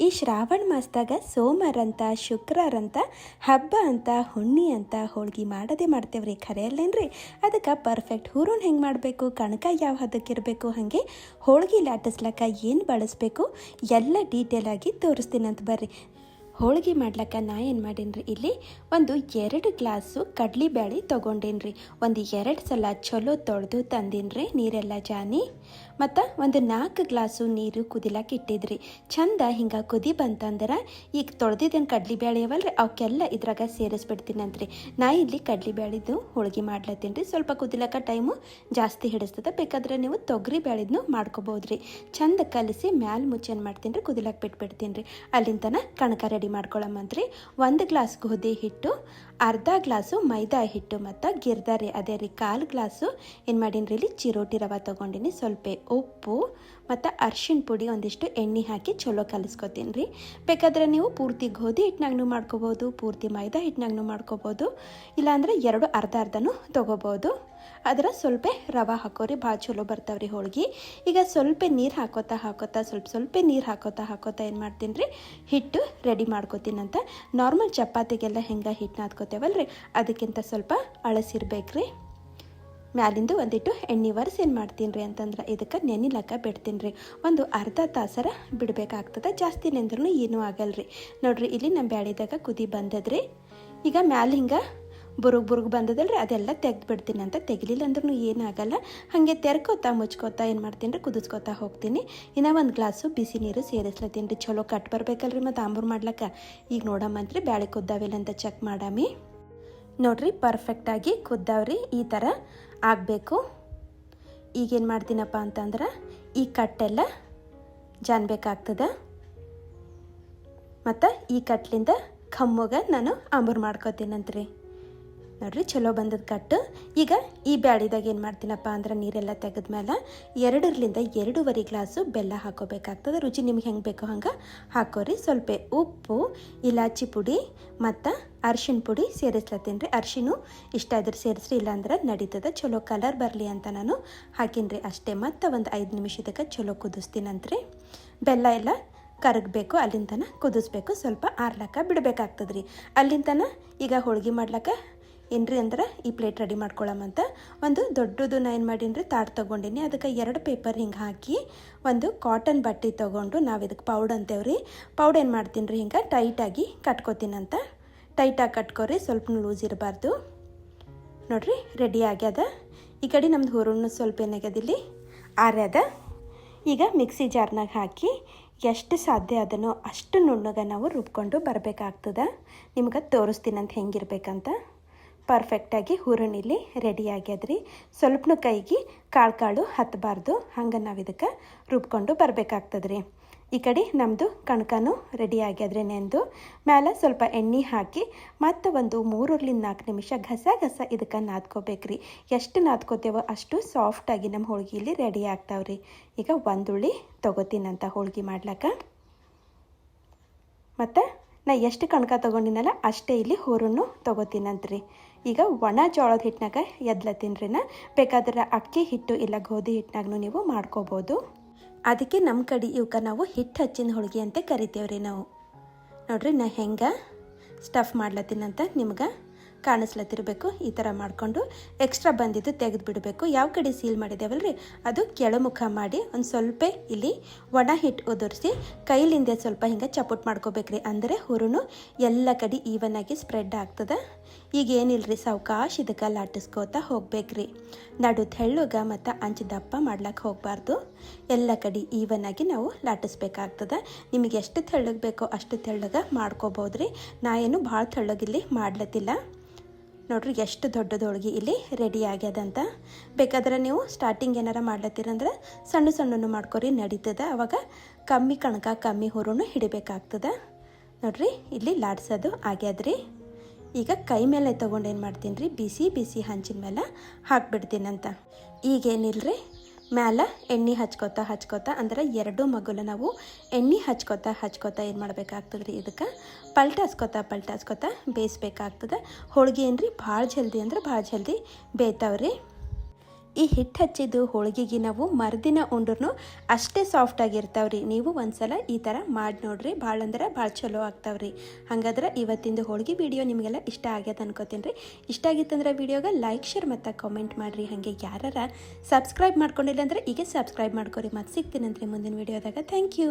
ಈ ಶ್ರಾವಣ ಮಾಸದಾಗ ಶುಕ್ರವಾರ ಅಂತ ಹಬ್ಬ ಅಂತ, ಹುಣ್ಣಿ ಅಂತ ಹೋಳ್ಗೆ ಮಾಡದೇ ಮಾಡ್ತೇವ್ರಿ. ಖರೆ ಅಲ್ಲೇನ್ರಿ? ಅದಕ್ಕೆ ಪರ್ಫೆಕ್ಟ್ ಹೂರೂನ್ ಹೆಂಗೆ ಮಾಡಬೇಕು ಕಣಕ ಯಾವ ಹದಕ್ಕೆ ಇರಬೇಕು, ಹಾಗೆ ಹೋಳ್ಗೆ ಲಾಟಿಸ್ಲಕ್ಕ ಏನು ಬಳಸಬೇಕು, ಎಲ್ಲ ಡೀಟೇಲ್ ಆಗಿ ಅಂತ ಬರ್ರಿ. ಹೋಳ್ಗಿ ಮಾಡ್ಲಕ್ಕ ನಾ ಏನು ಮಾಡೀನಿ ಇಲ್ಲಿ ಒಂದು ಎರಡು ಗ್ಲಾಸು ಕಡ್ಲಿಬೇಳೆ ತೊಗೊಂಡೇನ್ರಿ. ಒಂದು ಎರಡು ಸಲ ಚಲೋ ತೊಳೆದು ತಂದೀನಿ ನೀರೆಲ್ಲ ಜಾನಿ. ಮತ್ತು ಒಂದು ನಾಲ್ಕು ಗ್ಲಾಸು ನೀರು ಕುದಿಲಕ್ಕೆ ಇಟ್ಟಿದ್ರಿ. ಚಂದ ಹಿಂಗೆ ಕುದಿ ಬಂತಂದ್ರೆ ಈಗ ತೊಳೆದಿದ್ದೇನು ಅವಲ್ಲ ರೀ ಅವಕ್ಕೆಲ್ಲ ಇದ್ರಾಗ ಸೇರಿಸ್ಬಿಡ್ತೀನಂತ್ರಿ. ನಾ ಇಲ್ಲಿ ಕಡ್ಲಿಬೇಳೆದು ಹೋಳಿಗೆ ಮಾಡ್ಲತ್ತೀನಿ ರೀ. ಸ್ವಲ್ಪ ಕುದಿಲಕ್ಕ ಟೈಮು ಜಾಸ್ತಿ ಹಿಡಿಸ್ತದೆ, ಬೇಕಾದ್ರೆ ನೀವು ತೊಗರಿ ಬೇಳೆದ್ನು ಮಾಡ್ಕೋಬೋದ್ರಿ. ಚಂದ ಕಲಿಸಿ ಮ್ಯಾಲ ಮುಚ್ಚೇನು ಮಾಡ್ತೀನಿ ರೀ ಕುದಿಲಕ್ಕೆ ಬಿಟ್ಬಿಡ್ತೀನಿ ರೀ. ಅಲ್ಲಿಂದನ ಕಣಕ ರೆಡಿ ಮಾಡ್ಕೊಳಮ್ಮಂತ್ರಿ ಒಂದು ಗ್ಲಾಸ್ ಗೋಧಿ ಹಿಟ್ಟು, ಅರ್ಧ ಗ್ಲಾಸು ಮೈದಾ ಹಿಟ್ಟು ಮತ್ತು ಗಿರ್ದಾರಿ. ಅದೇ ರೀ ಕಾಲು ಗ್ಲಾಸು ಏನು ಮಾಡೀನಿ ರೀ ಇಲ್ಲಿ ಚಿರೋಟಿ ರವೆ ತೊಗೊಂಡಿನಿ, ಸ್ವಲ್ಪ ಉಪ್ಪು ಮತ್ತು ಅರ್ಶಿಣ ಪುಡಿ ಒಂದಿಷ್ಟು ಎಣ್ಣೆ ಹಾಕಿ ಚಲೋ ಕಲಿಸ್ಕೊತೀನಿ ರೀ. ಬೇಕಾದ್ರೆ ನೀವು ಪೂರ್ತಿ ಗೋಧಿ ಹಿಟ್ಟಿನಾಗೂ ಮಾಡ್ಕೋಬೋದು, ಪೂರ್ತಿ ಮೈದಾ ಹಿಟ್ಟಿನಾಗೂ ಮಾಡ್ಕೋಬೋದು, ಇಲ್ಲಾಂದರೆ ಎರಡು ಅರ್ಧ ಅರ್ಧನೂ ತೊಗೋಬೋದು. ಅದರ ಸ್ವಲ್ಪ ರವೆ ಹಾಕೋರಿ, ಭಾಳ ಚಲೋ ಬರ್ತಾವ್ರಿ ಹೋಳ್ಗೆ. ಈಗ ಸ್ವಲ್ಪ ನೀರು ಹಾಕೋತಾ ಹಾಕೋತಾ, ಸ್ವಲ್ಪ ಸ್ವಲ್ಪ ನೀರು ಹಾಕೋತಾ ಹಾಕೋತಾ ಏನು ಮಾಡ್ತೀನಿ ರೀ, ಹಿಟ್ಟು ರೆಡಿ ಮಾಡ್ಕೋತೀನಂತ ನಾರ್ಮಲ್ ಚಪಾತಿಗೆಲ್ಲ ಹೆಂಗೆ ಹಿಟ್ಟು ನಾದ್ಕೋತೇವಲ್ರಿ ಅದಕ್ಕಿಂತ ಸ್ವಲ್ಪ ಅಳಸಿರ್ಬೇಕ್ರಿ. ಮ್ಯಾಲಿಂದು ಒಂದಿಟ್ಟು ಎಣ್ಣೆ ಒರೆಸಿ ಏನು ಮಾಡ್ತೀನಿ ರೀ ಅಂತಂದ್ರೆ ಇದಕ್ಕೆ ನೆನಿಲಕ್ಕ ಬಿಡ್ತೀನಿ ರೀ ಒಂದು ಅರ್ಧ ತಾಸರ ಬಿಡಬೇಕಾಗ್ತದೆ, ಜಾಸ್ತಿ ನೆಂದ್ರೂ ಏನೂ ಆಗಲ್ರಿ. ನೋಡಿರಿ, ಇಲ್ಲಿ ನಮ್ಮ ಬ್ಯಾಳಿದಾಗ ಕುದಿ ಬಂದದ್ರಿ. ಈಗ ಮ್ಯಾಲ ಹಿಂಗೆ ಬುರುಗ್ ಬುರುಗ್ ಬಂದದಲ್ರಿ, ಅದೆಲ್ಲ ತೆಗೆದು ಬಿಡ್ತೀನಿ ಅಂತ ತೆಗಿಲಿಲ್ಲ ಅಂದ್ರೂ ಏನಾಗಲ್ಲ ಹಾಗೆ ತೆರ್ಕೋತಾ, ಮುಚ್ಕೋತಾ ಏನು ಮಾಡ್ತೀನಿ ರೀ ಕುದಿಸ್ಕೋತಾ ಹೋಗ್ತೀನಿ. ಇನ್ನು ಒಂದು ಗ್ಲಾಸು ಬಿಸಿ ನೀರು ಸೇರಿಸ್ಲತ್ತೀನಿ ರೀ ಚಲೋ ಕಟ್ ಬರಬೇಕಲ್ರಿ ಮತ್ತು ಆಂಬೂರು ಮಾಡ್ಲಕ್ಕ. ಈಗ ನೋಡಮ್ಮಂತ್ರಿ ಬ್ಯಾಳೆ ಕುದ್ದಾವಿಲ್ಲ ಅಂತ ಚೆಕ್ ಮಾಡಾಮಿ. ನೋಡ್ರಿ ಪರ್ಫೆಕ್ಟಾಗಿ ಕುದ್ದಾವ್ರಿ. ಈ ಥರ ಆಗಬೇಕು. ಈಗೇನು ಮಾಡ್ತೀನಪ್ಪ ಅಂತಂದ್ರೆ ಈ ಕಟ್ಟೆಲ್ಲ ಜಾನ್ಬೇಕಾಗ್ತದೆ. ಮತ್ತು ಈ ಕಟ್ಲಿಂದ ಕಮ್ಮಗ ನಾನು ಅಂಬರ್ ಮಾಡ್ಕೋತೀನಂತ್ರಿ. ನೋಡ್ರಿ, ಚಲೋ ಬಂದದ ಕಟ್ಟು. ಈಗ ಈ ಬ್ಯಾಳಿದಾಗ ಏನು ಮಾಡ್ತೀನಪ್ಪ ಅಂದ್ರೆ ನೀರೆಲ್ಲ ತೆಗೆದ್ಮೇಲೆ ಎರಡರಿಂದ ಎರಡೂವರೆ ಗ್ಲಾಸು ಬೆಲ್ಲ ಹಾಕೋಬೇಕಾಗ್ತದೆ. ರುಚಿ ನಿಮ್ಗೆ ಹೆಂಗೆ ಬೇಕೋ ಹಂಗೆ ಹಾಕೋರಿ. ಸ್ವಲ್ಪ ಉಪ್ಪು, ಇಲಾಚಿ ಪುಡಿ ಮತ್ತು ಅರ್ಶಿಣ ಪುಡಿ ಸೇರಿಸ್ಲತ್ತೀನಿ ರೀ. ಅರ್ಶಿನು ಇಷ್ಟ ಇದ್ರೆ ಸೇರಿಸ್ರಿ, ಇಲ್ಲಾಂದ್ರೆ ನಡೀತದೆ. ಚಲೋ ಕಲರ್ ಬರಲಿ ಅಂತ ನಾನು ಹಾಕೀನಿ ರೀ. ಅಷ್ಟೇ ಮತ್ತು ಒಂದು ಐದು ನಿಮಿಷದಾಗ ಚಲೋ ಕುದಿಸ್ತೀನಂತ್ರಿ. ಬೆಲ್ಲ ಎಲ್ಲ ಕರಗಬೇಕು ಅಲ್ಲಿಂದನ ಕುದಿಸ್ಬೇಕು. ಸ್ವಲ್ಪ ಆರ್ಲಕ್ಕ ಬಿಡಬೇಕಾಗ್ತದ್ರಿ. ಅಲ್ಲಿಂದನ ಈಗ ಹೋಳ್ಗೆ ಮಾಡ್ಲಕ್ಕ ಏನ್ರಿ ಅಂದ್ರೆ ಈ ಪ್ಲೇಟ್ ರೆಡಿ ಮಾಡ್ಕೊಳಮಂತ ಒಂದು ದೊಡ್ಡದು ನಾ ಏನು ಮಾಡೀನಿ ರೀ ತಾಟ್ ತೊಗೊಂಡಿನಿ. ಅದಕ್ಕೆ ಎರಡು ಪೇಪರ್ ಹಿಂಗೆ ಹಾಕಿ ಒಂದು ಕಾಟನ್ ಬಟ್ಟೆ ತೊಗೊಂಡು ನಾವು ಇದಕ್ಕೆ ಪೌಡ್ ಅಂತೇವ್ರಿ. ಪೌಡ್ ಏನು ಮಾಡ್ತೀನಿ ರೀ ಹಿಂಗೆ ಟೈಟಾಗಿ ಕಟ್ಕೋತೀನಂತ ಟೈಟಾಗಿ ಕಟ್ಕೋರಿ, ಸ್ವಲ್ಪ ಲೂಸ್ ಇರಬಾರ್ದು. ನೋಡ್ರಿ ರೆಡಿ ಆಗ್ಯದ. ಈ ಕಡೆ ನಮ್ದು ಹುರುಣ್ಣು ಸ್ವಲ್ಪ ಏನಾಗ್ಯದಿಲ್ಲಿ ಆರ್ಯದ. ಈಗ ಮಿಕ್ಸಿ ಜಾರ್ನಾಗ ಹಾಕಿ ಎಷ್ಟು ಸಾಧ್ಯ ಅದನ್ನೋ ಅಷ್ಟು ನುಣ್ಣಗೆ ನಾವು ರುಬ್ಕೊಂಡು ಬರಬೇಕಾಗ್ತದೆ. ನಿಮ್ಗೆ ತೋರಿಸ್ತೀನಂತ ಹೆಂಗಿರ್ಬೇಕಂತ. ಪರ್ಫೆಕ್ಟಾಗಿ ಹೂರಣಿಲಿ ರೆಡಿ ಆಗ್ಯದ್ರಿ. ಸ್ವಲ್ಪನು ಕೈಗೆ ಕಾಳು ಕಾಳು ಹತ್ತಬಾರ್ದು ಹಂಗೆ ನಾವು ಇದಕ್ಕೆ ರುಬ್ಕೊಂಡು ಬರಬೇಕಾಗ್ತದೆ ರೀ ಈ ಕಡೆ ನಮ್ಮದು ಕಣಕನೂ ರೆಡಿ ಆಗ್ಯದ್ರಿ ನೆಂದು. ಮೇಲೆ ಸ್ವಲ್ಪ ಎಣ್ಣೆ ಹಾಕಿ ಮತ್ತು ಒಂದು ಮೂರರಿಂದ ನಾಲ್ಕು ನಿಮಿಷ ಘಸ ಘಸ ಇದಕ್ಕೆ ನಾದ್ಕೋಬೇಕ್ರಿ. ಎಷ್ಟು ನಾದ್ಕೋತೇವೋ ಅಷ್ಟು ಸಾಫ್ಟಾಗಿ ನಮ್ಮ ಹೋಳಿಗೆಯಲ್ಲಿ ರೆಡಿ ಆಗ್ತಾವ್ರಿ. ಈಗ ಒಂದುಳ್ಳಿ ತೊಗೋತೀನಂತ ಹೋಳ್ಗೆ ಮಾಡ್ಲಕ್ಕ. ಮತ್ತು ನಾ ಎಷ್ಟು ಕಣಕ ತೊಗೊಂಡಿನಲ್ಲ ಅಷ್ಟೇ ಇಲ್ಲಿ ಹೂರನ್ನು ತೊಗೋತೀನಂತ್ರಿ. ಈಗ ಒಣ ಜೋಳದ ಹಿಟ್ಟಿನಾಗ ಎದ್ಲತ್ತೀನಿ ನಾ. ಬೇಕಾದ್ರೆ ಅಕ್ಕಿ ಹಿಟ್ಟು ಇಲ್ಲ ಗೋಧಿ ಹಿಟ್ಟಿನಾಗೂ ನೀವು ಮಾಡ್ಕೋಬೋದು. ಅದಕ್ಕೆ ನಮ್ಮ ಕಡೆ ಇವಕ್ಕೆ ನಾವು ಹಿಟ್ಟು ಹಚ್ಚಿನ ಹೋಳಿಗೆ ಅಂತ ಕರಿತೇವ್ರಿ ನಾವು. ನೋಡ್ರಿ ನಾ ಹೆಂಗೆ ಸ್ಟಫ್ ಮಾಡ್ಲತ್ತೀನಂತ ನಿಮ್ಗೆ ಕಾಣಿಸ್ಲತ್ತಿರಬೇಕು, ಈ ಥರ ಮಾಡಿಕೊಂಡು ಎಕ್ಸ್ಟ್ರಾ ಬಂದಿದ್ದು ತೆಗೆದು ಬಿಡಬೇಕು ಯಾವ ಕಡೆ ಸೀಲ್ ಮಾಡಿದ್ದೇವಲ್ರಿ? ಅದು ಕೆಳಮುಖ ಮಾಡಿ ಒಂದು ಸ್ವಲ್ಪ ಇಲ್ಲಿ ಒಣ ಹಿಟ್ಟು ಉದುರಿಸಿ ಕೈಲಿಂದ ಸ್ವಲ್ಪ ಹಿಂಗೆ ಚಪುಟ್ ಮಾಡ್ಕೋಬೇಕ್ರಿ. ಅಂದರೆ ಹುರುನು ಎಲ್ಲ ಕಡೆ ಈವನ್ ಆಗಿ ಸ್ಪ್ರೆಡ್ ಆಗ್ತದೆ. ಈಗ ಏನಿಲ್ರಿ? ಸಾವಕಾಶ ಇದಕ್ಕೆ ಲಾಟಿಸ್ಕೋತಾ ಹೋಗ್ಬೇಕ್ರಿ. ನಡು ತೆಳ್ಳುಗ ಮತ್ತು ಅಂಚು ದಪ್ಪ ಮಾಡ್ಲಕ್ಕೆ ಹೋಗಬಾರ್ದು. ಎಲ್ಲ ಕಡೆ ಈವನ್ ಆಗಿ ನಾವು ಲಾಟಿಸ್ಬೇಕಾಗ್ತದೆ. ನಿಮಗೆ ಎಷ್ಟು ತೆಳ್ಳಗೆ ಬೇಕೋ ಅಷ್ಟು ತೆಳ್ಳಗೆ ಮಾಡ್ಕೋಬೋದ್ರಿ. ನಾ ಏನು ಭಾಳ ತೆಳ್ಳಗಿಲ್ಲಿ ಮಾಡ್ಲತ್ತಿಲ್ಲ. ನೋಡ್ರಿ, ಎಷ್ಟು ದೊಡ್ಡದೊಳಗೆ ಇಲ್ಲಿ ರೆಡಿ ಆಗ್ಯದಂತ ಬೇಕಾದ್ರೆ ನೀವು ಸ್ಟಾರ್ಟಿಂಗ್ ಏನಾರ ಮಾಡ್ಲತ್ತೀರಂದ್ರೆ ಸಣ್ಣ ಸಣ್ಣನು ಮಾಡ್ಕೊರಿ, ನಡೀತದೆ. ಅವಾಗ ಕಮ್ಮಿ ಕಣಕ, ಕಮ್ಮಿ ಹುರುನು ಹಿಡಿಬೇಕಾಗ್ತದ. ನೋಡ್ರಿ, ಇಲ್ಲಿ ಲಾಡ್ಸೋದು ಆಗ್ಯಾದ್ರಿ. ಈಗ ಕೈ ಮೇಲೆ ತೊಗೊಂಡು ಏನು ಮಾಡ್ತೀನಿ ರೀ ಬಿಸಿ ಬಿಸಿ ಹಂಚಿನ ಮೇಲೆ ಹಾಕ್ಬಿಡ್ತೀನಂತ. ಈಗೇನಿಲ್ರಿ ಮ್ಯಾಲ ಎಣ್ಣೆ ಹಚ್ಕೋತಾ ಹಚ್ಕೋತಾ ಅಂದ್ರೆ ಎರಡು ಮಗುಲ ನಾವು ಎಣ್ಣೆ ಹಚ್ಕೋತಾ ಹಚ್ಕೋತಾ ಏನು ಮಾಡ್ಬೇಕಾಗ್ತದೆ ರೀ ಇದಕ್ಕೆ? ಪಲ್ಟಾಸ್ಕೋತಾ ಪಲ್ಟಾಸ್ಕೋತಾ ಬೇಯಿಸ್ಬೇಕಾಗ್ತದೆ. ಹೋಳಿಗೆ ಏನು ರೀ ಭಾಳ ಜಲ್ದಿ ಅಂದ್ರೆ ಭಾಳ ಜಲ್ದಿ ಬೇಯ್ತಾವ್ರಿ. ಈ ಹಿಟ್ಟು ಹಚ್ಚಿದ್ದು ಹೋಳಿಗೆಗೆ ನಾವು ಮರುದಿನ ಉಂಡ್ರೂ ಅಷ್ಟೇ ಸಾಫ್ಟ್ ಆಗಿರ್ತಾವ್ರಿ. ನೀವು ಒಂದ್ಸಲ ಈ ಥರ ಮಾಡಿ ನೋಡ್ರಿ. ಭಾಳ ಅಂದ್ರೆ ಭಾಳ ಚಲೋ ಆಗ್ತಾವ್ರಿ. ಹಾಗಾದ್ರೆ ಇವತ್ತಿಂದು ಹೋಳಿಗೆ ವಿಡಿಯೋ ನಿಮಗೆಲ್ಲ ಇಷ್ಟ ಆಗ್ಯದ ಅನ್ಕೋತೀನಿ ರೀ ಇಷ್ಟ ಆಗಿತ್ತಂದ್ರೆ ವಿಡಿಯೋಗೆ ಲೈಕ್ ಶೇರ್ ಮತ್ತು ಕಾಮೆಂಟ್ ಮಾಡಿರಿ. ಹಾಗೆ ಯಾರಾರ ಸಬ್ಸ್ಕ್ರೈಬ್ ಮಾಡ್ಕೊಂಡಿಲ್ಲ ಅಂದ್ರೆ ಈಗ ಸಬ್ಸ್ಕ್ರೈಬ್ ಮಾಡ್ಕೊರಿ. ಮತ್ತು ಸಿಗ್ತೀನಂತ್ರಿ ಮುಂದಿನ ವಿಡಿಯೋದಾಗ ಥ್ಯಾಂಕ್ ಯು